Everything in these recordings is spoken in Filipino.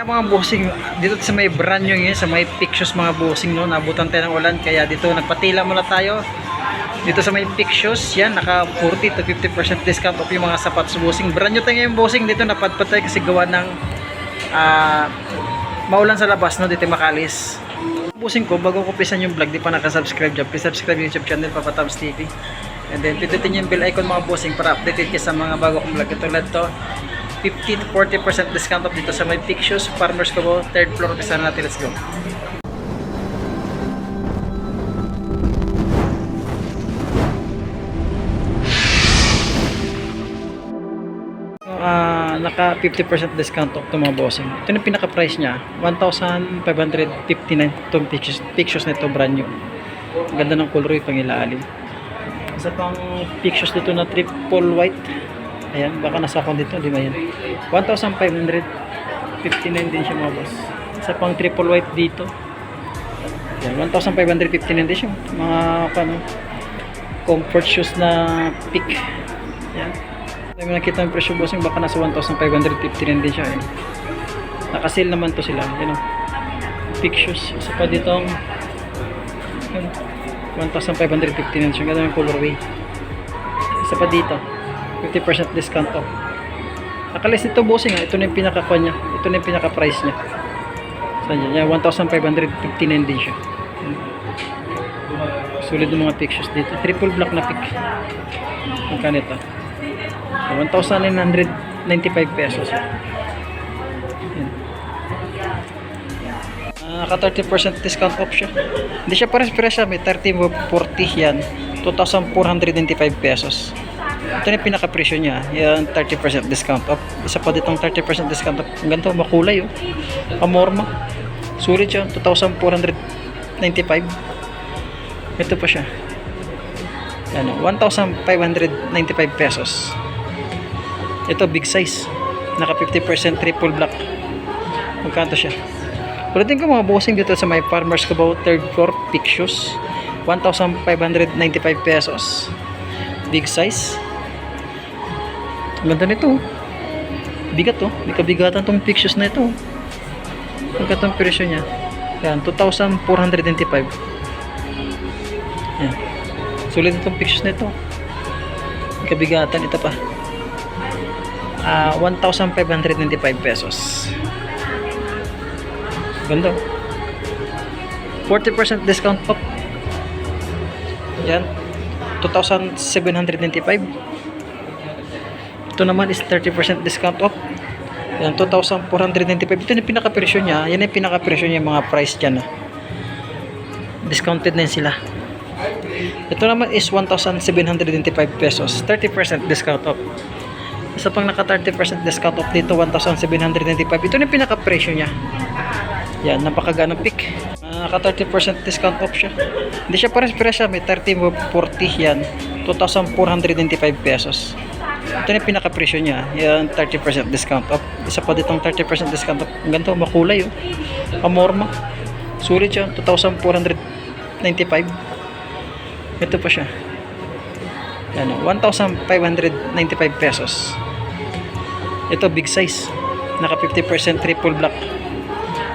Kaya mga bossing, dito sa may brand nyo ngayon, sa may pictures mga bossing, no, nabutan tayo ng ulan, kaya dito nagpatila muna tayo. Dito sa may pictures, yan, naka 40 to 50% discount off yung mga sapatos bossing. Brand nyo tayo ngayon bossing, dito napadpad tayo kasi gawa ng ah, maulan sa labas, no, dito makalis. Bossing ko, bago ko pisan yung vlog, di pa nakasubscribe dyan, please subscribe yung YouTube channel, Papa Tabs TV. And then, pindutin yung bell icon mga bossing para updated kayo sa mga bago kong vlog. Tulad to, 15 to 40% discount off dito sa may Pictures, Farmers Cabo, third floor. Pisahan natin, let's go. Ah, naka 50% discount off to mga bossing. Ito yung pinaka price niya, 1,559 itong pictures, pictures nito brand new. Ganda ng color yung pangilalim. Isa pang pictures dito na triple white. Ayan, baka nasa akong dito, di ba yan? 1,559 din siya mga boss. Isa pang triple white dito. Ayan, 1,559 din siya. Mga ano, comfort shoes na pick. Ayan. May nakita ng presyo bossing baka nasa 1,559 din siya. Ayan. Naka-sale naman to sila. Ayan o. Pick shoes. Isa pa ditong ayan, 1,559 siya. Ganda ng colorway. Isa pa dito. 50% discount off. Nakalis nito bossing ha. Ito na yung pinaka niya. Ito na yung pinaka price niya. Saan yan? Yan, 1,559 din siya. Sulit yung mga pictures dito. Triple black na pick. Magkano ito? 1,995 pesos. Yan. Ah, Naka 30% discount off siya. Hindi siya pares presyo, may 30 mo 40 yan. 2,495 pesos. Ito na yung pinaka-presyo niya. Yan, 30% discount off. Isa pa ditong 30% discount off. Ang ganito, makulay oh. Pamorma. Sulit siya, 2,495. Ito pa siya. Yan, oh, 1,595 pesos. Ito, big size. Naka 50% triple black. Magkanto siya? Ulitin ko mga bossing dito sa may Farmers Cabo third floor pick shoes. 1,595 pesos. Big size. Ganda nito. oh. Bigat to. May kabigatan tong pick shoes na ito. Magkano ang presyo niya? Yan, 2,495. Yan. Sulit itong pick shoes na ito. May kabigatan ito pa. Ah, 1,595 pesos. Ganda. 40% discount off. Yan. 2,795. Ito naman is 30% discount off. Yan, 2,495. Ito yung pinaka-presyo niya. Yan yung pinaka-presyo niya mga price dyan. ah. Discounted na yun sila. Ito naman is 1,795 pesos. 30% discount off. Isa pang naka 30% discount off dito, 1,795. Ito yung pinaka-presyo niya. Yan, napakaganang pick. Naka 30% discount off siya. Hindi siya pares presyo, may 30 mo 40 yan. 2,495 pesos. Ito na pinaka-presyo niya. Yan, 30% discount off. Isa pa ditong 30% discount off. Ganito, makulay oh. Pamorma. Sulit siya, 2,495. Ito pa siya. Yan, oh, 1,595 pesos. Ito, big size. Naka 50% triple black.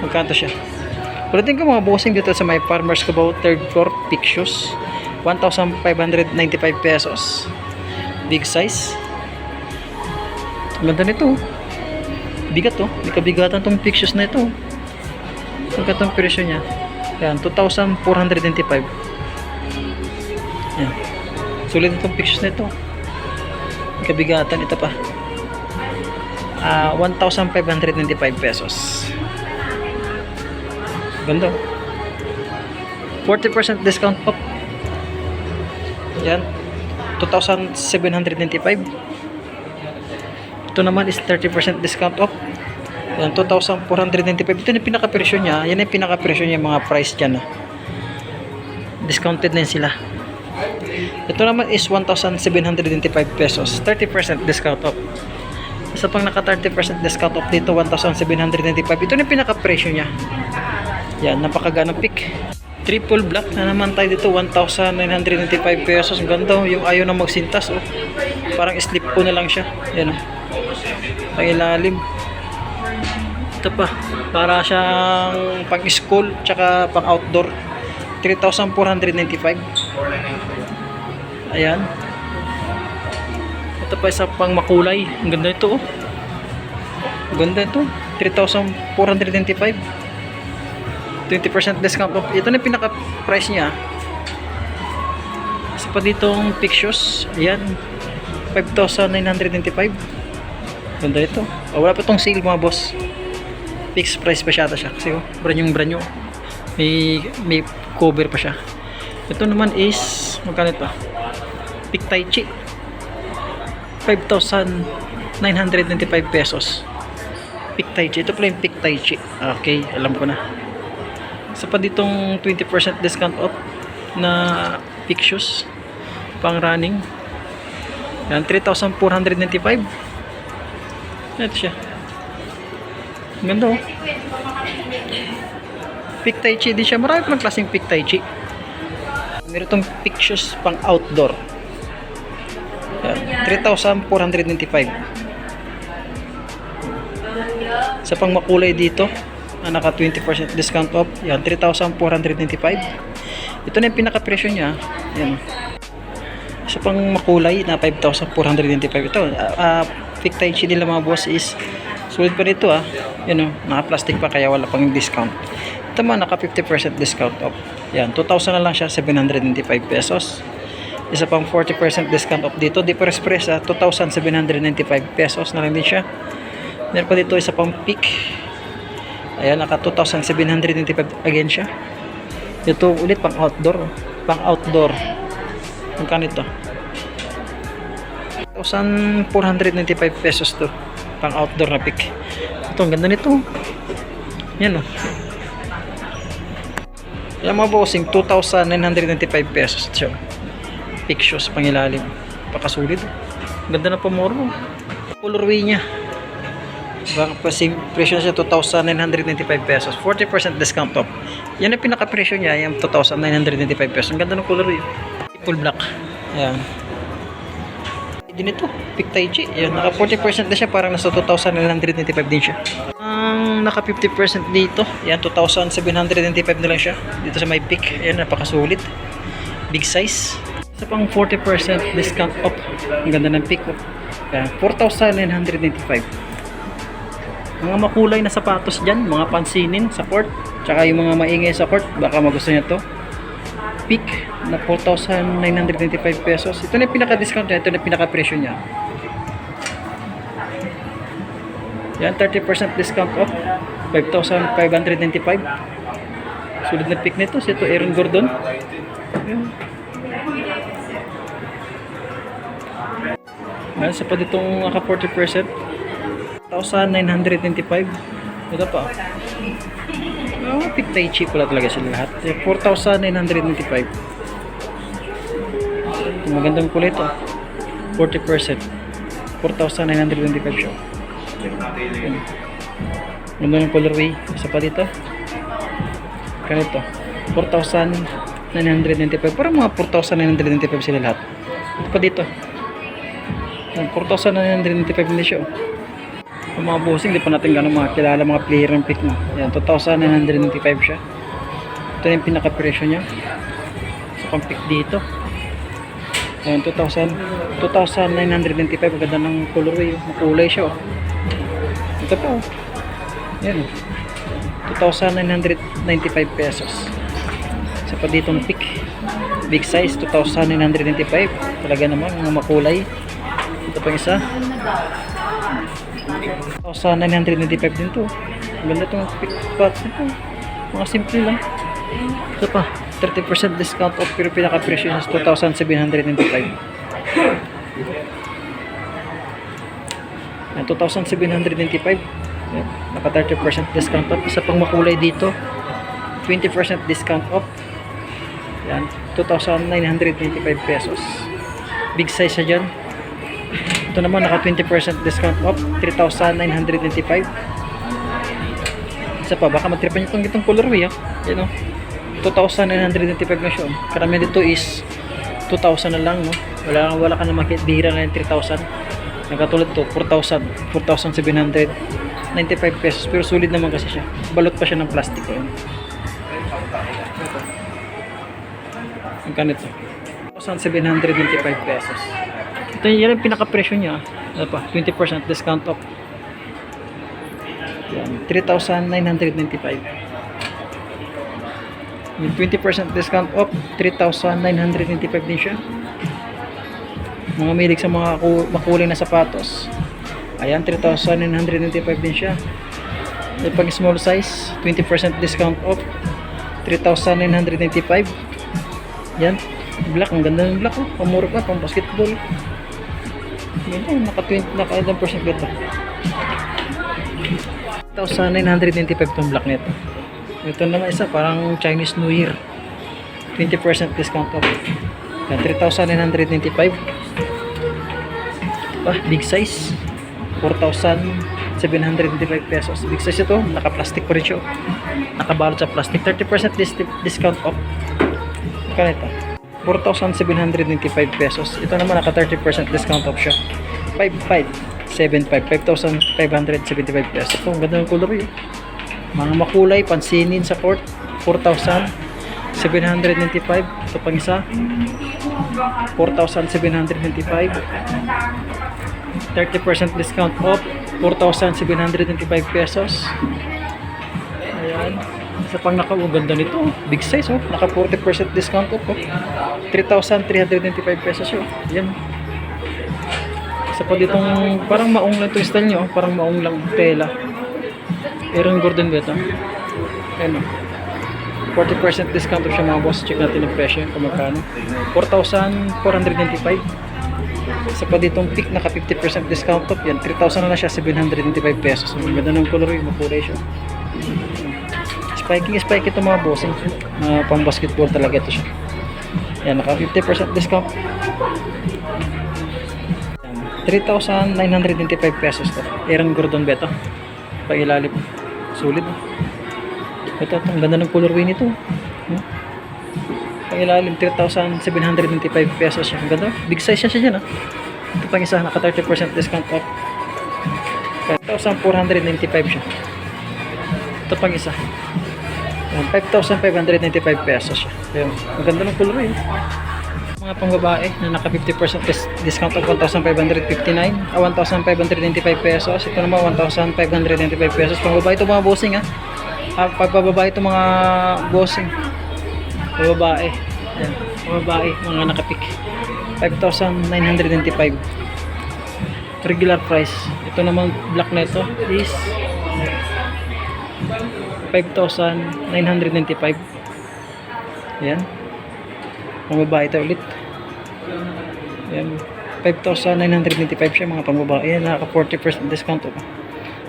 Magkano siya? Ulitin ko mga bossing dito sa may Farmers Cabo third floor pick shoes. 1,595 pesos. Big size. Ganda nito. oh. Bigat to. May kabigatan tong shoes na ito. Magkano ang presyo niya? Yan, 2,495. Yan. Sulit itong shoes na ito. May kabigatan ito pa. Ah, 1,595 pesos. Ganda. 40% discount off. Yan. 2,795. Ito naman is 30% discount off. Yan, 2,495. Ito yung pinaka-presyo niya. Yan yung pinaka-presyo niya mga price dyan. ah. Discounted na sila. Ito naman is 1,795 pesos. 30% discount off. Isa pang naka 30% discount off dito, 1,795. Ito yung pinaka-presyo niya. Yan, napakaganang pick. Triple black na naman tayo dito, 1,995 pesos. Ganda, oh. yung ayaw na magsintas. Oh. Parang slip ko na lang siya. Yan, oh. Ang ilalim. Ito pa, para siyang pang school tsaka pang outdoor. 3,495. Ayan. Ito pa isa pang makulay. Ang ganda ito oh. Ang ganda ito. 3,495. 20% discount off. Ito na yung pinaka-price niya. Isa pa ditong pictures. Ayan. 5,995. Ganda ito. Oh, wala pa itong sale mga boss. Fixed price pa siya ata siya. Kasi oh, brand yung brand new. May, may cover pa siya. Ito naman is, magkano ito? Pick Tai Chi. 5,995 pesos. Pick Tai Chi. Ito pala yung Pick Tai Chi. Okay, alam ko na. Isa pa ditong 20% discount off na pick shoes pang running. Yan, 3,495. Ito siya. Ganda oh. Pick Tai Chi din siya. Marami pang klaseng Pick Tai Chi. Meron itong pick shoes pang outdoor. Yan, 3,495. Sa pang makulay dito, na naka 20% discount off, yan, 3,495. Ito na yung pinaka-presyo niya. Yan. Sa pang makulay na 5,495 ito. Uh, Pick Tai Chi nila mga boss is sulit pa nito ah. Yan oh, naka-plastic pa kaya wala pang discount. Ito man naka 50% discount off. Yan, 2,000 na lang siya, 795 pesos. Isa pang 40% discount off dito. Di pa express ah, 2,795 pesos na lang din siya. Meron pa dito isa pang pick. Ayan, naka 2,795 again siya. Ito ulit pang outdoor. Pang outdoor. Magkano ito? 1,495 pesos to. Pang outdoor na pick. Ito, ang ganda nito. Yan o. Yan mga bossing, 2,995 pesos. Ito. Pick shoes, pang ilalim. Pakasulit. Ganda na pamoro. Colorway niya. Baka same presyo siya 2,995 pesos. 40% discount off. Yan ang pinaka-presyo niya, yung 2,995 pesos. Ang ganda ng color yun. Full black. Ayan. Din ito, Pick Tai Chi. Ayan, naka 40% na siya, parang nasa 2,995 din siya. Ang naka 50% dito, yan 2,795 na lang siya. Dito sa may pick, ayan, napakasulit. Big size. Sa pang 40% discount off. Ang ganda ng pick. Ayan, 4,995 mga makulay na sapatos dyan, mga pansinin sa court, tsaka yung mga maingay sa court, baka magusto niya to. Peak na 4,995 pesos. Ito na yung pinaka-discount niya, ito na yung pinaka-presyo niya. Yan, 30% discount off. 5,595. Sulit na pick nito. Ito, Aaron Gordon. Yan. Sa pa ditong naka 40%. 1,925. Ito pa. Oh, pick tai chi pala talaga sila lahat. 4,995. Magandang kulay ito. 40%. 4,925 siya. Ganda ng colorway. Isa pa dito. Ganito. 4,995. Parang mga 4,995 sila lahat. Ito pa dito. Yan, 4,995 din siya. oh. Yung mga bossing, di pa natin gano'ng mga kilala mga player ng pick mo. Yan, 2,995 siya. Ito yung pinaka-presyo niya. Sa pang pick dito. Yan, 2,000. 2,995. Ang ganda ng colorway. oh. Makulay siya. Oh. Ito pa. Oh. Yan. oh. 2,995 pesos. Sa pa ditong pick. Big size, 2,995. Talaga naman, mga makulay. Ito pa isa. 1,995 din to. Ang Ganda itong pick spots nito. Mga simple lang. Ito pa, 30% discount off pero pinaka-presyo is 2,795. Yan, 2,795. Yan, naka 30% discount off. Isa pang makulay dito. 20% discount off. Yan, 2,995 pesos. Big size siya dyan. Ito naman naka 20% discount off, 3,995. Isa pa, baka magtripan nyo itong gitong colorway ah. Yan o. 2,995 na siya. Karamihan dito is 2,000 na lang no. Wala, wala ka na makibihira na yung 3,000. Nagkatulad to, 4,000, 4,700, 95 pesos. Pero sulit naman kasi siya. Balot pa siya ng plastic. Ayun. Ang kanito. 1,725 pesos. Ito yan ang pinaka-presyo niya. Ano pa? 20% discount off. Yan. 3,995. Yung 20% discount off, 3,995 din siya. Mga milig sa mga ku- makulay na sapatos. Ayan, 3,995 din siya. Yung pag small size, 20% discount off, 3,995. Yan. Black, ang ganda ng black oh. Pamura pa, pang basketball. Ganda, naka 20, naka ilang percent dito. 1,995 tong black nito. Ito naman isa, parang Chinese New Year. 20% discount off. Yan, 3,995. Pa, big size. 4,725 pesos. Big size ito, naka-plastic pa rin siya. Nakabalot sa plastic. 30% dis- discount off. Kaya ito. 4,795 pesos. Ito naman naka 30% discount off siya. 5,575. 5,575 pesos. Ito, ang ganda ng color yun. Mga makulay, pansinin sa court. 4,795. Ito pang isa. 4,795. 30% discount off. 4,795 pesos. Ayan. Isa pang naka, oh, nito. Big size oh. Naka 40% discount off oh. 3,395 pesos yun. Yan. Isa pa ditong parang maong lang yung style nyo. oh. Parang maong lang tela. Aaron Gordon ba ito? Ayan oh. 40% discount off siya mga boss. Check natin ang presyo kung magkano. 4,495. Isa pa ditong pick naka 50% discount off. Yan. 3,000 na lang siya. 795 pesos. Ang ganda ng color yung makulay siya. Spiking spike ito mga bossing. Uh, pang basketball talaga ito siya. Yan, naka 50% discount. Yan, 3,995 pesos to. Aaron Gordon Beto. Pailalim. Sulit. Ito, ito, ang ganda ng colorway nito. Hmm? Pailalim, 3,795 pesos siya. Ang ganda. Big size siya siya dyan. Ah. Ito pang isa, naka 30% discount off. 5,495 siya. Ito pang isa. Ayan, 5,595 pesos siya. Ang ganda ng color eh. Mga pang babae na naka 50% dis- discount of 1,559 ah, 1,595 pesos. Ito naman 1,595 pesos. Pang babae ito mga bossing ah. Ah, pagbababae ito mga bossing. Pang babae. Ayan, pang babae, mga nakapik. 5,995 regular price. Ito naman black na ito is 5,995. Yan. Pang babae ito ulit. Yan. 5,995 siya mga pang babae. Yan, naka 40% discount ito.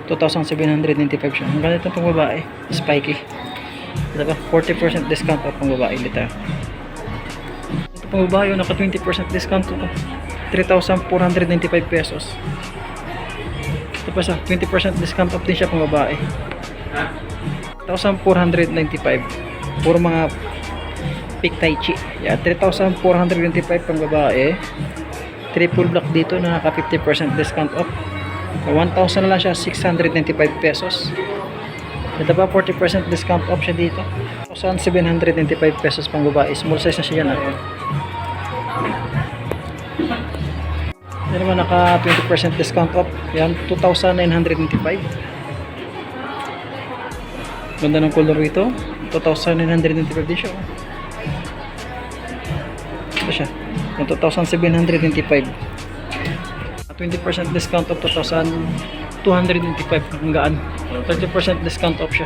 2,795 siya. Ang ganito pang babae. Spiky. Ito ba? 40% discount ito pang babae ulit ah. Ito pang babae, oh, naka 20% discount ito. 3,495 pesos. Ito pa sa 20% discount off din siya pang babae. 1,495. Puro mga pick tai chi. Yeah, 3,495 pang babae. Triple black dito na naka 50% discount off. 1,000 na lang siya, 695 pesos. Ito pa, 40% discount off siya dito. 1,795 pesos pang babae. Small size na siya yan. ah. Yan naman naka 20% discount off. Yan, 2,995. Ganda ng color ito. 2,995 din siya. oh. Yung 2,795. 20% discount off 2,295 ang gaan. 30% discount off siya.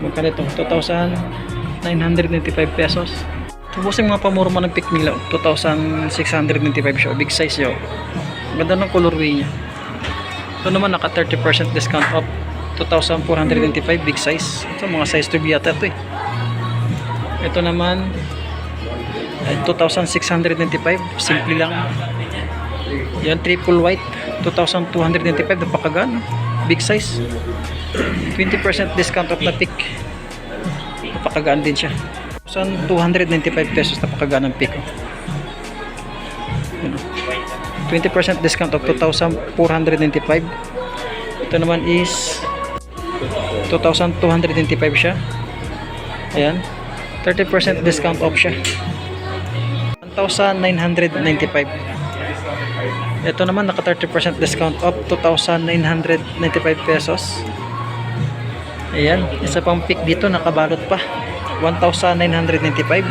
Magkano ito? 2,995 pesos. Yung mga pamurma ng pick nila, 2,695 siya. Big size siya. Ganda ng colorway niya. Ito naman naka 30% discount off. 2,495 big size. Ito mga size 2 yata ito eh. Ito naman 2,695. Simple lang. Yan triple white. 2,295. Napakagaan. Big size. 20% discount off na pick. Napakagaan din siya. 1,295 pesos napakagaan ng pick. oh. Yun, oh. 20% discount of 2,495. Ito naman is 2,225 siya. Ayan. 30% discount off siya. 1,995. Ito naman naka 30% discount off 2,995 pesos. Ayan, isa pang pick dito nakabalot pa. 1,995.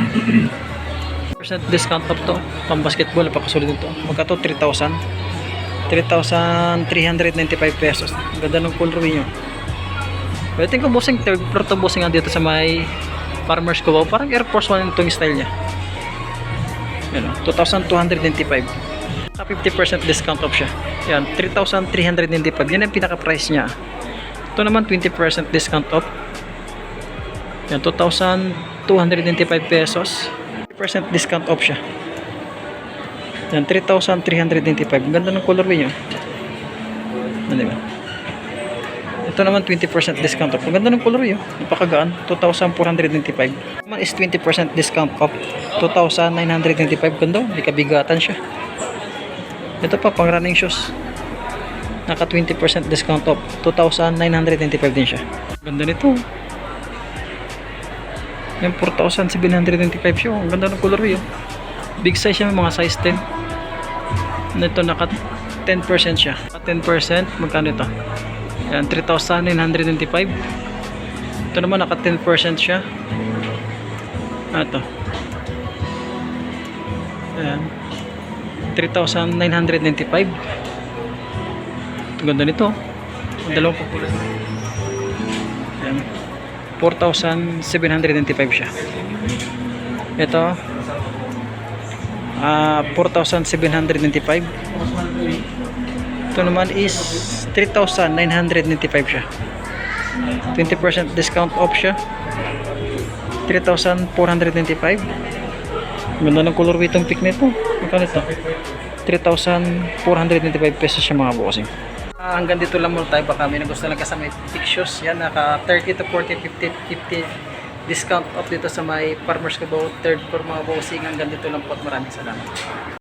Percent discount off to. Pang basketball napakasulit nito. Magka to 3,000. 3,395 pesos. Ganda ng colorway nyo. Pero tingin ko bossing third floor to bossing nga dito sa may Farmers Cubao. Parang Air Force One itong style niya. Yan o, 2,295. Naka 50% discount off siya. Yan, 3,395. Yan ang pinaka-price niya. Ito naman 20% discount off. Yan, 2,295 pesos. 50% discount off siya. Yan, 3,395. Ang ganda ng colorway niya. Ano ba? Ito naman 20% discount off. Ang ganda ng color yun. Napakagaan. 2,495. Naman is 20% discount off. 2,995. Ganda. May kabigatan siya. Ito pa, pang running shoes. Naka 20% discount off. 2,995 din siya. Ganda nito. Yan, 4,795 siya. Ang ganda ng color yun. Big size siya, mga size 10. Ito, naka 10% siya. Naka 10%, magkano ito? Yan, 3,995. Ito naman, naka 10% siya. Ah, ito. Ayan. 3,995. Ito ganda nito. Ang dalawang popular. Ayan. 4,795 siya. Ito. Ah, 4,795. Ito naman is 3,995 siya. 20% discount off siya. 3,495. Ganda ng color itong pick nito. Magkano ito? 3,495 pesos siya mga bossing. Ah, hanggang dito lang muna tayo. Baka may nagustuhan lang kasama pick shoes. Yan, naka 30 to 40, 50, 50 discount off dito sa may Farmers Cabo, third floor mga bossing. Hanggang dito lang po at maraming salamat.